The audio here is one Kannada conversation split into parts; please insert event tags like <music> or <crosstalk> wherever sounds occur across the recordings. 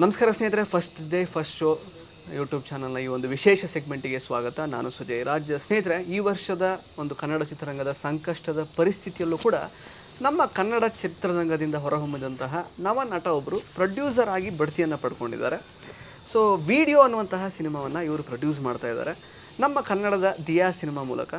ನಮಸ್ಕಾರ ಸ್ನೇಹಿತರೆ first day first show YouTube ಚಾನಲ್ನ ಈ ಒಂದು ವಿಶೇಷ ಸೆಗ್ಮೆಂಟಿಗೆ ಸ್ವಾಗತ. ನಾನು ಸುಜಯ್. ರಾಜ್ ಸ್ನೇಹಿತರೆ, ಈ ವರ್ಷದ ಒಂದು ಕನ್ನಡ ಚಿತ್ರರಂಗದ ಸಂಕಷ್ಟದ ಪರಿಸ್ಥಿತಿಯಲ್ಲೂ ಕೂಡ ನಮ್ಮ ಕನ್ನಡ ಚಿತ್ರರಂಗದಿಂದ ಹೊರಹೊಮ್ಮಿದಂತಹ ನವ ನಟ ಒಬ್ಬರು ಪ್ರೊಡ್ಯೂಸರ್ ಆಗಿ ಬಡ್ತಿಯನ್ನು ಪಡ್ಕೊಂಡಿದ್ದಾರೆ. ಸೊ ವಿಡಿಯೋ ಅನ್ನುವಂತಹ ಸಿನಿಮಾವನ್ನು ಇವರು ಪ್ರೊಡ್ಯೂಸ್ ಮಾಡ್ತಾ ಇದ್ದಾರೆ. ನಮ್ಮ ಕನ್ನಡದ ದಿಯಾ ಸಿನಿಮಾ ಮೂಲಕ.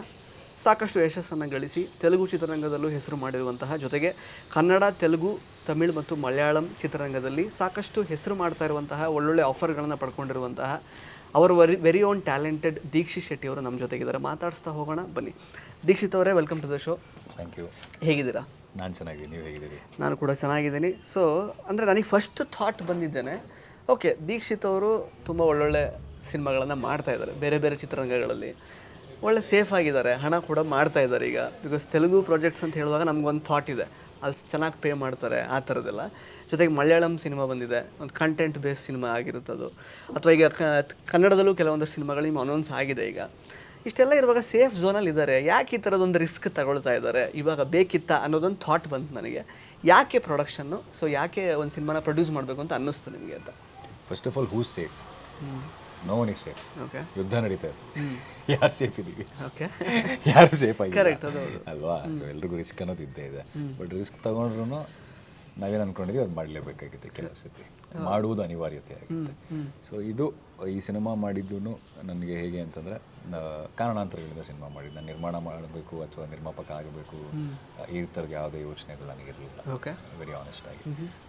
ಸಾಕಷ್ಟು ಯಶಸ್ಸನ್ನು ಗಳಿಸಿ ತೆಲುಗು ಚಿತ್ರರಂಗದಲ್ಲೂ ಹೆಸರು ಮಾಡಿರುವಂತಹ ಜೊತೆಗೆ ಕನ್ನಡ ತೆಲುಗು ತಮಿಳ್ ಮತ್ತು ಮಲಯಾಳಂ ಚಿತ್ರರಂಗದಲ್ಲಿ ಸಾಕಷ್ಟು ಹೆಸರು ಮಾಡ್ತಾ ಇರುವಂತಹ ಒಳ್ಳೊಳ್ಳೆ ಆಫರ್ಗಳನ್ನು ಪಡ್ಕೊಂಡಿರುವಂತಹ ಅವರ very very own talented Dikshit Shetty ಅವರು ನಮ್ಮ ಜೊತೆಗಿದ್ದಾರೆ ಮಾತಾಡಿಸ್ತಾ ಹೋಗೋಣ ಬನ್ನಿ. ದೀಕ್ಷಿತ್ ಅವರೇ welcome to the show. Thank you ಹೇಗಿದ್ದೀರಾ? ನಾನು ಚೆನ್ನಾಗಿದ್ದೀನಿ. ನೀವು ಹೇಗಿದ್ದೀರಿ? ನಾನು ಕೂಡ ಚೆನ್ನಾಗಿದ್ದೀನಿ. ಸೊ ಅಂದರೆ ನನಗೆ ಫಸ್ಟ್ ಥಾಟ್ ಬಂದಿದ್ದೇನೆ ಓಕೆ ದೀಕ್ಷಿತ್ ಅವರು ತುಂಬ ಒಳ್ಳೊಳ್ಳೆ ಸಿನಿಮಾಗಳನ್ನು ಮಾಡ್ತಾ ಇದ್ದಾರೆ ಬೇರೆ ಬೇರೆ ಚಿತ್ರರಂಗಗಳಲ್ಲಿ. ಒಳ್ಳೆ ಸೇಫ್ ಆಗಿದ್ದಾರೆ. ಹಣ ಕೂಡ ಮಾಡ್ತಾ ಇದ್ದಾರೆ ಈಗ. ಬಿಕಾಸ್ ತೆಲುಗು ಪ್ರಾಜೆಕ್ಟ್ಸ್ ಅಂತ ಹೇಳುವಾಗ ನಮ್ಗೊಂದು ಥಾಟ್ ಇದೆ. ಅಲ್ಲಿ ಚೆನ್ನಾಗಿ ಪೇ ಮಾಡ್ತಾರೆ ಆ ಥರದ್ದೆಲ್ಲ ಜೊತೆಗೆ ಮಲಯಾಳಂ ಸಿನಿಮಾ ಬಂದಿದೆ. ಒಂದು ಕಂಟೆಂಟ್ ಬೇಸ್ ಸಿನಿಮಾ ಆಗಿರುತ್ತದು ಅಥವಾ ಈಗ ಕನ್ನಡದಲ್ಲೂ ಕೆಲವೊಂದು ಸಿನಿಮಾಗಳು ನಿಮ್ಮ ಅನೌನ್ಸ್ ಆಗಿದೆ ಈಗ. ಇಷ್ಟೆಲ್ಲ ಇರುವಾಗ ಸೇಫ್ ಝೋನಲ್ಲಿ ಇದ್ದಾರೆ. ಯಾಕೆ ಈ ಥರದೊಂದು ರಿಸ್ಕ್ ತಗೊಳ್ತಾ ಇದ್ದಾರೆ? ಇವಾಗ ಬೇಕಿತ್ತ ಅನ್ನೋದೊಂದು ಥಾಟ್ ಬಂತು ನನಗೆ. ಯಾಕೆ ಪ್ರೊಡಕ್ಷನ್ನು ಸೊ ಯಾಕೆ ಒಂದು ಸಿನಿಮಾನ ಪ್ರೊಡ್ಯೂಸ್ ಮಾಡಬೇಕು ಅಂತ ಅನ್ನಿಸ್ತು ನಿಮಗೆ ಅಂತ? First of all who safe no one is safe. Okay ಯುದ್ಧ ನಡೀತಾ ಇದೆ. <laughs> ಯಾರು ಸೇಫ್ ಇದೀವಿ? ಓಕೆ ಯಾರು ಸೇಫ್ ಆಗಿ ಕರೆಕ್ಟ್ ಅದು ಹೌದು. ಅಲ್ವಾ? ಸೊ ಎಲ್ರಿಗೂ ರಿಸ್ಕ್ ಅನ್ನೋದು ಇದ್ದೇ ಇದೆ. ಬಟ್ ರಿಸ್ಕ್ ತಗೊಂಡ್ರು ನಾವೇನು ಅನ್ಕೊಂಡಿದ್ವಿ ಅದು ಮಾಡಲೇಬೇಕಾಗುತ್ತೆ ಕೆಲವು ಸತಿ. ಮಾಡುವುದು ಅನಿವಾರ್ಯತೆ ಆಗುತ್ತೆ ಸೊ ಇದು ಈ ಸಿನಿಮಾ ಮಾಡಿದ್ದು ನನಗೆ ಹೇಗೆ ಅಂತಂದರೆ ಕಾರಣಾಂತರಗಳಿಂದ ಸಿನಿಮಾ ಮಾಡಿದ್ದು. ನಾನು ನಿರ್ಮಾಣ ಮಾಡಬೇಕು ಅಥವಾ ನಿರ್ಮಾಪಕ ಆಗಬೇಕು ಈ ಥರದ ಯಾವುದೇ ಯೋಚನೆಗಳು ನನಗಿರಲಿಲ್ಲ. ಓಕೆ ವೆರಿ ಆನೆಸ್ಟ್ ಆಗಿ.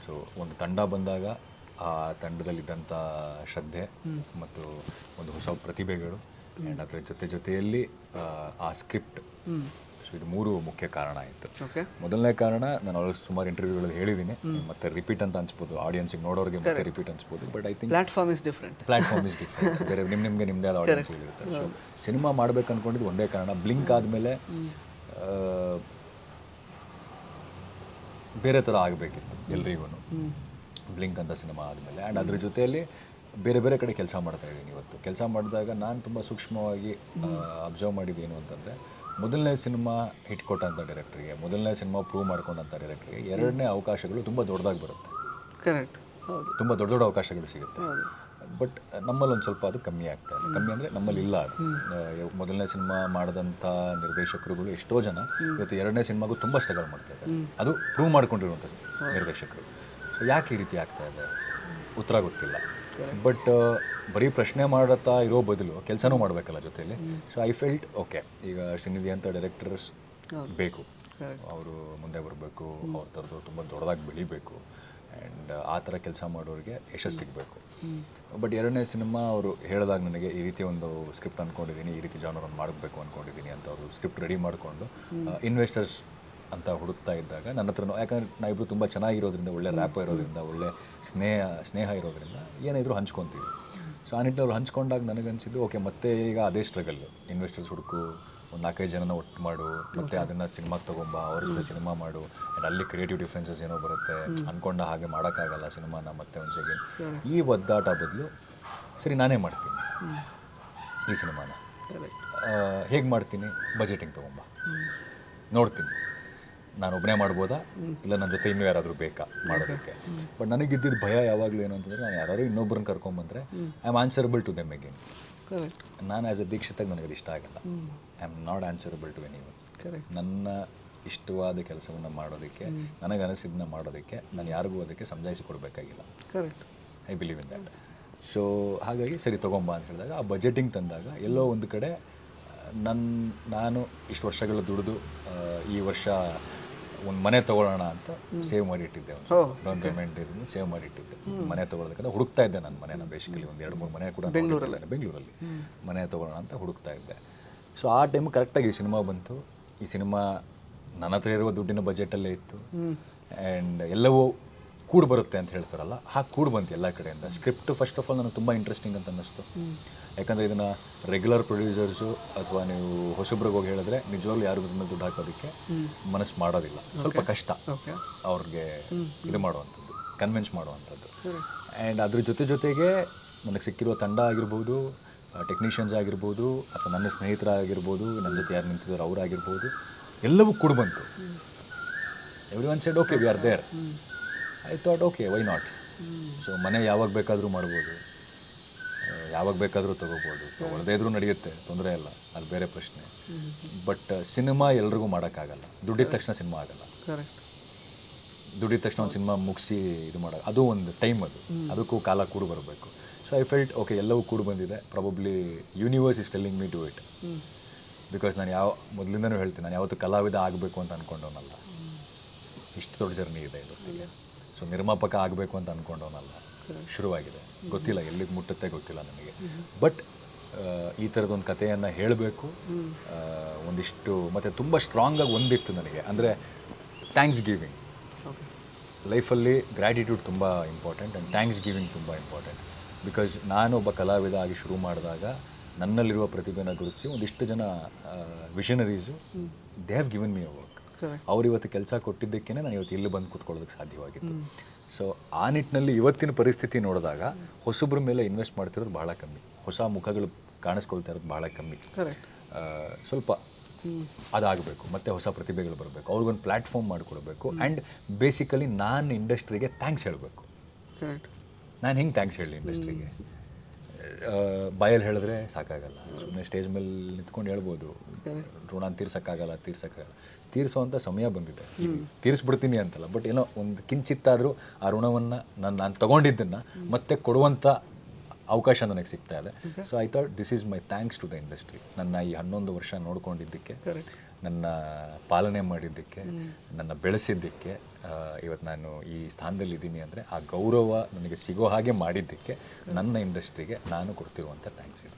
ಸೊ ಒಂದು ತಂಡ ಬಂದಾಗ ಆ ತಂಡದಲ್ಲಿದ್ದಂಥ ಶ್ರದ್ಧೆ ಮತ್ತು ಒಂದು ಹೊಸ ಪ್ರತಿಭೆಗಳು. ಆ್ಯಂಡ್ ಅದರ ಜೊತೆ ಜೊತೆಯಲ್ಲಿ ಆ, ಸ್ಕ್ರಿಪ್ಟ್. ಸೊ ಇದು ಮೂರು ಮುಖ್ಯ ಕಾರಣ ಆಯಿತು. ಮೊದಲನೇ ಕಾರಣ ನಾನು ಅವ್ರಿಗೆ ಸುಮಾರು ಇಂಟರ್ವ್ಯೂಗಳಲ್ಲಿ ಹೇಳಿದ್ದೀನಿ. ಮತ್ತೆ ರಿಪೀಟ್ ಅಂತ ಅನ್ಸ್ಬೋದು. ಆಡಿಯನ್ಸಿಗೆ ನೋಡೋರಿಗೆ ಮತ್ತೆ repeat ಅನ್ಸ್ಬೋದು. But I think platform is different platform is different ಬೇರೆ ನಿಮ್ಮ ನಿಮಗೆ ನಿಮ್ಮದೇ ಆದ ಆಡಿಯನ್ಸ್ ಇರುತ್ತೆ ಸೊ ಸಿನಿಮಾ ಮಾಡ್ಬೇಕು ಅನ್ಕೊಂಡಿದ್ದು ಒಂದೇ ಕಾರಣ. ಬ್ಲಿಂಕ್ ಆದಮೇಲೆ ಬೇರೆ ಥರ ಆಗಬೇಕಿತ್ತು ಎಲ್ರಿಗೂ ಬ್ಲಿಂಕ್ ಅಂತ ಸಿನಿಮಾ ಆದಮೇಲೆ. ಆ್ಯಂಡ್ ಅದ್ರ ಜೊತೆಯಲ್ಲಿ ಬೇರೆ ಬೇರೆ ಕಡೆ ಕೆಲಸ ಮಾಡ್ತಾ ಇದ್ದೀನಿ ಇವತ್ತು. ಕೆಲಸ ಮಾಡಿದಾಗ ನಾನು ತುಂಬ ಸೂಕ್ಷ್ಮವಾಗಿ ಅಬ್ಸರ್ವ್ ಮಾಡಿದ್ದೇನು ಏನು ಅಂತಂದರೆ ಮೊದಲನೇ ಸಿನಿಮಾ ಹಿಟ್ ಕೊಟ್ಟಂಥ ಡೈರೆಕ್ಟ್ರಿಗೆ ಮೊದಲನೇ ಸಿನಿಮಾ ಪ್ರೂವ್ ಮಾಡ್ಕೊಂಡಂಥ ಡೈರೆಕ್ಟ್ರಿಗೆ ಎರಡನೇ ಅವಕಾಶಗಳು ತುಂಬ ದೊಡ್ಡದಾಗಿ ಬರುತ್ತೆ. ಕರೆಕ್ಟ್ ತುಂಬ ದೊಡ್ಡ ದೊಡ್ಡ ಅವಕಾಶಗಳು ಸಿಗುತ್ತೆ. ಬಟ್ ನಮ್ಮಲ್ಲಿ ಒಂದು ಸ್ವಲ್ಪ ಅದು ಕಮ್ಮಿ ಆಗ್ತಾ ಇದೆ. ಕಮ್ಮಿ ಅಂದರೆ ನಮ್ಮಲ್ಲಿ ಇಲ್ಲ ಅದು. ಮೊದಲನೇ ಸಿನಿಮಾ ಮಾಡಿದಂಥ ನಿರ್ದೇಶಕರುಗಳು ಎಷ್ಟೋ ಜನ ಇವತ್ತು ಎರಡನೇ ಸಿನಿಮಾಗೂ ತುಂಬ ಸ್ಟ್ರಗಲ್ ಮಾಡ್ತಾ ಇದ್ದಾರೆ. ಅದು ಪ್ರೂವ್ ಮಾಡ್ಕೊಂಡಿರುವಂಥ ನಿರ್ದೇಶಕರು. ಸೊ ಯಾಕೆ ಈ ರೀತಿ ಆಗ್ತಾ ಇದೆ? ಉತ್ತರ ಗೊತ್ತಿಲ್ಲ. ಬಟ್ ಬರೀ ಪ್ರಶ್ನೆ ಮಾಡುತ್ತಾ ಇರೋ ಬದಲು ಕೆಲಸನೂ ಮಾಡಬೇಕಲ್ಲ ಜೊತೆಯಲ್ಲಿ. ಸೊ ಐ ಫೆಲ್ಟ್ ಓಕೆ ಈಗ ಶ್ರೀನಿಧಿ ಅಂತ ಡೈರೆಕ್ಟರ್ಸ್ ಬೇಕು. ಅವರು ಮುಂದೆ ಬರಬೇಕು. ಅವ್ರ ಥರದ್ದು ತುಂಬ ದೊಡ್ಡದಾಗಿ ಬೆಳಿಬೇಕು. ಆ್ಯಂಡ್ ಆ ಥರ ಕೆಲಸ ಮಾಡೋರಿಗೆ ಯಶಸ್ಸು ಸಿಗಬೇಕು. ಬಟ್ ಎರಡನೇ ಸಿನಿಮಾ ಅವರು ಹೇಳಿದಾಗ ನನಗೆ ಈ ರೀತಿ ಒಂದು ಸ್ಕ್ರಿಪ್ಟ್ ಅಂದ್ಕೊಂಡಿದ್ದೀನಿ ಈ ರೀತಿ ಜಾನರ್ ಒಂದು ಮಾಡಬೇಕು ಅಂದ್ಕೊಂಡಿದ್ದೀನಿ ಅಂತ ಅವರು ಸ್ಕ್ರಿಪ್ಟ್ ರೆಡಿ ಮಾಡಿಕೊಂಡು ಇನ್ವೆಸ್ಟರ್ಸ್ ಅಂತ ಹುಡುಕ್ತಾ ಇದ್ದಾಗ ನನ್ನ ಹತ್ರ ಯಾಕಂದ್ರೆ ನಾವಿಬ್ರು ತುಂಬ ಚೆನ್ನಾಗಿರೋದ್ರಿಂದ ಒಳ್ಳೆ ರ್ಯಾಪ್ ಇರೋದ್ರಿಂದ ಒಳ್ಳೆ ಸ್ನೇಹ ಸ್ನೇಹ ಇರೋದ್ರಿಂದ ಏನಿದ್ರು ಹಂಚ್ಕೊತೀವಿ. ಸೊ ಆ ನಿಟ್ಟಿನವ್ರು ಅವ್ರು ಹಂಚ್ಕೊಂಡಾಗ ನನಗನ್ಸಿದ್ದು ಓಕೆ ಮತ್ತೆ ಈಗ ಅದೇ ಸ್ಟ್ರಗಲ್ ಇನ್ವೆಸ್ಟರ್ಸ್ ಹುಡುಕು ಒಂದು ನಾಲ್ಕೈದು ಜನನ ಒಟ್ಟು ಮಾಡು ಮತ್ತೆ ಅದನ್ನು ಸಿನಿಮಾಗೆ ತೊಗೊಂಬ ಅವ್ರ ಜೊತೆ ಸಿನಿಮಾ ಮಾಡು. ಆ್ಯಂಡ್ ಅಲ್ಲಿ ಕ್ರಿಯೇಟಿವ್ ಡಿಫ್ರೆನ್ಸಸ್ ಏನೋ ಬರುತ್ತೆ. ಅನ್ಕೊಂಡ ಹಾಗೆ ಮಾಡೋಕ್ಕಾಗಲ್ಲ ಸಿನಿಮಾನ ಮತ್ತೆ ಒಂದು ಸೆಕೆಂಡ್. ಈ ಒದ್ದಾಟ ಬದಲು ಸರಿ ನಾನೇ ಮಾಡ್ತೀನಿ. ಈ ಸಿನಿಮಾನ. ಹೇಗೆ ಮಾಡ್ತೀನಿ? ಬಜೆಟಿಂಗ್ ತೊಗೊಂಬ. ನೋಡ್ತೀನಿ. ನಾನು ಒಬ್ಬನೇ ಮಾಡ್ಬೋದಾ? ಇಲ್ಲ ನನ್ನ ಜೊತೆ ಇನ್ನೂ ಯಾರಾದರೂ ಬೇಕಾ ಮಾಡೋದಕ್ಕೆ? ಬಟ್ ನನಗಿದ್ದಿದ್ದು ಭಯ ಯಾವಾಗಲೂ ಏನು ಅಂತಂದರೆ ನಾನು ಯಾರು ಇನ್ನೊಬ್ಬರನ್ನ ಕರ್ಕೊಂಬಂದರೆ I am answerable to them again ನಾನು ಆ್ಯಸ್ ಅ ದೀಕ್ಷಿತಾಗಿ ನನಗೆ ಅದು ಇಷ್ಟ ಆಗಲ್ಲ. I am not answerable to any ನನ್ನ ಇಷ್ಟವಾದ ಕೆಲಸವನ್ನು ಮಾಡೋದಕ್ಕೆ ನನಗೆ ಅನಿಸಿದ್ದನ್ನ ಮಾಡೋದಕ್ಕೆ ನಾನು ಯಾರಿಗೂ ಅದಕ್ಕೆ ಸಮಜಾಯಿಸಿ ಕೊಡಬೇಕಾಗಿಲ್ಲ. Correct I believe in that so ಹಾಗಾಗಿ ಸರಿ ತೊಗೊಂಬ ಅಂತ ಹೇಳಿದಾಗ ಆ ಬಜೆಟಿಂಗ್ ತಂದಾಗ ಎಲ್ಲೋ ಒಂದು ಕಡೆ ನನ್ನ ನಾನು ಇಷ್ಟು ವರ್ಷಗಳು ದುಡಿದು ಈ ವರ್ಷ ಒಂದು ಮನೆ ತಗೊಳ್ಳೋಣ ಅಂತ ಸೇವ್ ಮಾಡಿ ಇಟ್ಟಿದ್ದೆ ಒಂದು ಡೌನ್ ಪೇಮೆಂಟ್ ಇದನ್ನು ಸೇವ್ ಮಾಡಿ ಇಟ್ಟಿದ್ದೆ ಮನೆ ತಗೊಳ್ಳೋದಕ್ಕೆ ಹುಡುಕ್ತಾ ಇದ್ದೆ ನಾನು ಮನೆನ ಬೇಸಿಕಲಿ ಒಂದು ಎರಡು ಮೂರು ಮನೆ ಕೂಡ ಬೆಂಗಳೂರಲ್ಲಿ? ಬೆಂಗಳೂರಲ್ಲಿ ಮನೆ ತಗೊಳ್ಳೋಣ ಅಂತ ಹುಡುಕ್ತಾ ಇದ್ದೆ. ಸೊ ಆ ಟೈಮ್ ಕರೆಕ್ಟಾಗಿ ಈ ಸಿನಿಮಾ ಬಂತು. ಈ ಸಿನಿಮಾ ನನ್ನ ಹತ್ರ ಇರುವ ದುಡ್ಡಿನ ಬಜೆಟಲ್ಲೇ ಇತ್ತು. ಆ್ಯಂಡ್ ಎಲ್ಲವೂ ಕೂಡ್ ಬರುತ್ತೆ ಅಂತ ಹೇಳ್ತಾರಲ್ಲ ಹಾಗೆ ಕೂಡ್ ಬಂತು ಎಲ್ಲ ಕಡೆಯಿಂದ. ಸ್ಕ್ರಿಪ್ಟ್ ಫಸ್ಟ್ ಆಫ್ ಆಲ್ ನನಗೆ ತುಂಬ ಇಂಟ್ರೆಸ್ಟಿಂಗ್ ಅಂತ ಅನ್ನಿಸ್ತು. ಯಾಕಂದರೆ ಇದನ್ನು ರೆಗ್ಯುಲರ್ ಪ್ರೊಡ್ಯೂಸರ್ಸು ಅಥವಾ ನೀವು ಹೊಸಬ್ರಿಗೆ ಹೋಗಿ ಹೇಳಿದ್ರೆ ನಿಜವಾಗ್ಲೂ ಯಾರು ಇದನ್ನು ದುಡ್ಡು ಹಾಕೋದಕ್ಕೆ ಮನಸ್ಸು ಮಾಡೋದಿಲ್ಲ. ಸ್ವಲ್ಪ ಕಷ್ಟ ಅವ್ರಿಗೆ ಇದು ಮಾಡುವಂಥದ್ದು ಕನ್ವಿನ್ಸ್ ಮಾಡುವಂಥದ್ದು. ಆ್ಯಂಡ್ ಅದ್ರ ಜೊತೆ ಜೊತೆಗೆ ನನಗೆ ಸಿಕ್ಕಿರೋ ತಂಡ ಆಗಿರ್ಬೋದು ಟೆಕ್ನಿಷಿಯನ್ಸ್ ಆಗಿರ್ಬೋದು ಅಥವಾ ನನ್ನ ಸ್ನೇಹಿತರಾಗಿರ್ಬೋದು ನನ್ನ ಜೊತೆ ಯಾರು ನಿಂತಿದ್ದಾರೆ ಅವರಾಗಿರ್ಬೋದು ಎಲ್ಲವೂ ಕೂಡ ಬಂತು. Every one side okay we are there I thought okay why not so ಮನೆ ಯಾವಾಗ ಬೇಕಾದರೂ ಮಾಡ್ಬೋದು. ಆ, ಯಾವಾಗ ಬೇಕಾದರೂ ತೊಗೋಬೋದು. ತಗೊಳ್ಳದೇ ಇದ್ರೂ ನಡೆಯುತ್ತೆ ತೊಂದರೆ ಇಲ್ಲ ಅದು ಬೇರೆ ಪ್ರಶ್ನೆ. ಬಟ್ ಸಿನಿಮಾ ಎಲ್ರಿಗೂ ಮಾಡೋಕ್ಕಾಗಲ್ಲ. ದುಡ್ಡಿದ ತಕ್ಷಣ ಸಿನಿಮಾ ಆಗಲ್ಲ. ದುಡ್ಡಿದ ತಕ್ಷಣ ಒಂದು ಸಿನಿಮಾ ಮುಗಿಸಿ ಇದು ಮಾಡೋ ಅದು ಒಂದು ಟೈಮ್ ಅದು. ಅದಕ್ಕೂ ಕಾಲ ಕೂಡ ಬರಬೇಕು. ಸೊ ಐ ಫೆಲ್ಟ್ ಓಕೆ ಎಲ್ಲವೂ ಕೂಡ ಬಂದಿದೆ. Probably universe is telling me to it because ನಾನು ಯಾವ ಮೊದಲಿಂದನೂ ಹೇಳ್ತೀನಿ ನಾನು ಯಾವತ್ತೂ ಕಲಾವಿದ ಆಗಬೇಕು ಅಂತ ಅಂದ್ಕೊಂಡವನಲ್ಲ ಇಷ್ಟು ದೊಡ್ಡ ಜರ್ನಿ ಇದೆ ಇದು ಸೊ ನಿರ್ಮಾಪಕ ಆಗಬೇಕು ಅಂತ ಅಂದ್ಕೊಂಡವನಲ್ಲ ಶುರುವಾಗಿದೆ. ಗೊತ್ತಿಲ್ಲ ಎಲ್ಲಿಗೆ ಮುಟ್ಟುತ್ತೆ ಗೊತ್ತಿಲ್ಲ ನನಗೆ ಬಟ್ ಈ ಥರದೊಂದು ಕಥೆಯನ್ನು ಹೇಳಬೇಕು. ಒಂದಿಷ್ಟು ಮತ್ತು ತುಂಬ ಸ್ಟ್ರಾಂಗಾಗಿ ಒಂದಿತ್ತು ನನಗೆ. ಅಂದರೆ ಥ್ಯಾಂಕ್ಸ್ ಗಿವಿಂಗ್ ಓಕೆ ಲೈಫಲ್ಲಿ ಗ್ರ್ಯಾಟಿಟ್ಯೂಡ್ ತುಂಬ ಇಂಪಾರ್ಟೆಂಟ್ ಆ್ಯಂಡ್ ಥ್ಯಾಂಕ್ಸ್ ಗಿವಿಂಗ್ ತುಂಬ ಇಂಪಾರ್ಟೆಂಟ್ ಬಿಕಾಸ್ ನಾನೊಬ್ಬ ಕಲಾವಿದ ಆಗಿ ಶುರು ಮಾಡಿದಾಗ ನನ್ನಲ್ಲಿರುವ ಪ್ರತಿಭೆನ ಗುರುತಿಸಿ ಒಂದಿಷ್ಟು ಜನ visionaries they have given me a work correct ಅವ್ರು ಇವತ್ತು ಕೆಲಸ ಕೊಟ್ಟಿದ್ದಕ್ಕೇ ನಾನು ಇವತ್ತು ಇಲ್ಲಿ ಬಂದು ಕೂತ್ಕೊಳ್ಳೋದಕ್ಕೆ ಸಾಧ್ಯವಾಗಿತ್ತು. ಸೊ ಆ ನಿಟ್ಟಿನಲ್ಲಿ ಇವತ್ತಿನ ಪರಿಸ್ಥಿತಿ ನೋಡಿದಾಗ ಹೊಸಬ್ರ ಮೇಲೆ ಇನ್ವೆಸ್ಟ್ ಮಾಡ್ತಿರೋದು ಭಾಳ ಕಮ್ಮಿ. ಹೊಸ ಮುಖಗಳು ಕಾಣಿಸ್ಕೊಳ್ತಾ ಇರೋದು ಭಾಳ ಕಮ್ಮಿ. ಸ್ವಲ್ಪ ಅದಾಗಬೇಕು ಮತ್ತೆ ಹೊಸ ಪ್ರತಿಭೆಗಳು ಬರಬೇಕು ಅವ್ರಿಗೊಂದು ಪ್ಲಾಟ್ಫಾರ್ಮ್ ಮಾಡಿಕೊಡ್ಬೇಕು ಆ್ಯಂಡ್ ಬೇಸಿಕಲಿ ನಾನು ಇಂಡಸ್ಟ್ರಿಗೆ ಥ್ಯಾಂಕ್ಸ್ ಹೇಳಬೇಕು. ನಾನು ಹೆಂಗೆ ಥ್ಯಾಂಕ್ಸ್ ಹೇಳಿ ಇಂಡಸ್ಟ್ರಿಗೆ ಬಾಯಲ್ಲಿ ಹೇಳಿದ್ರೆ ಸಾಕಾಗಲ್ಲ. ಸುಮ್ಮನೆ ಸ್ಟೇಜ್ ಮೇಲೆ ನಿಂತ್ಕೊಂಡು ಹೇಳ್ಬೋದು. ಋಣ ತೀರ್ಸೋಕ್ಕಾಗಲ್ಲ ತೀರ್ಸೋಕ್ಕಾಗಲ್ಲ. ತೀರಿಸುವಂಥ ಸಮಯ ಬಂದಿದೆ. ತೀರಿಸ್ಬಿಡ್ತೀನಿ ಅಂತಲ್ಲ ಬಟ್ ಏನೋ ಒಂದು ಕಿಂಚಿತ್ತಾದರೂ ಆ ಋಣವನ್ನು ನಾನು ನಾನು ತೊಗೊಂಡಿದ್ದನ್ನು ಮತ್ತೆ ಕೊಡುವಂಥ ಅವಕಾಶ ನನಗೆ ಸಿಗ್ತಾ ಇದೆ. So I thought this is my thanks to the industry ನನ್ನ ಈ ಹನ್ನೊಂದು ವರ್ಷ ನೋಡ್ಕೊಂಡಿದ್ದಕ್ಕೆ ನನ್ನ ಪಾಲನೆ ಮಾಡಿದ್ದಕ್ಕೆ ನನ್ನ ಬೆಳೆಸಿದ್ದಕ್ಕೆ ಇವತ್ತು ನಾನು ಈ ಸ್ಥಾನದಲ್ಲಿ ಇದ್ದೀನಿ ಅಂದರೆ ಆ ಗೌರವ ನನಗೆ ಸಿಗೋ ಹಾಗೆ ಮಾಡಿದ್ದಕ್ಕೆ ನನ್ನ ಇಂಡಸ್ಟ್ರಿಗೆ ನಾನು ಕೊಡ್ತಿರುವಂಥ ಥ್ಯಾಂಕ್ಸ್ ಇದು.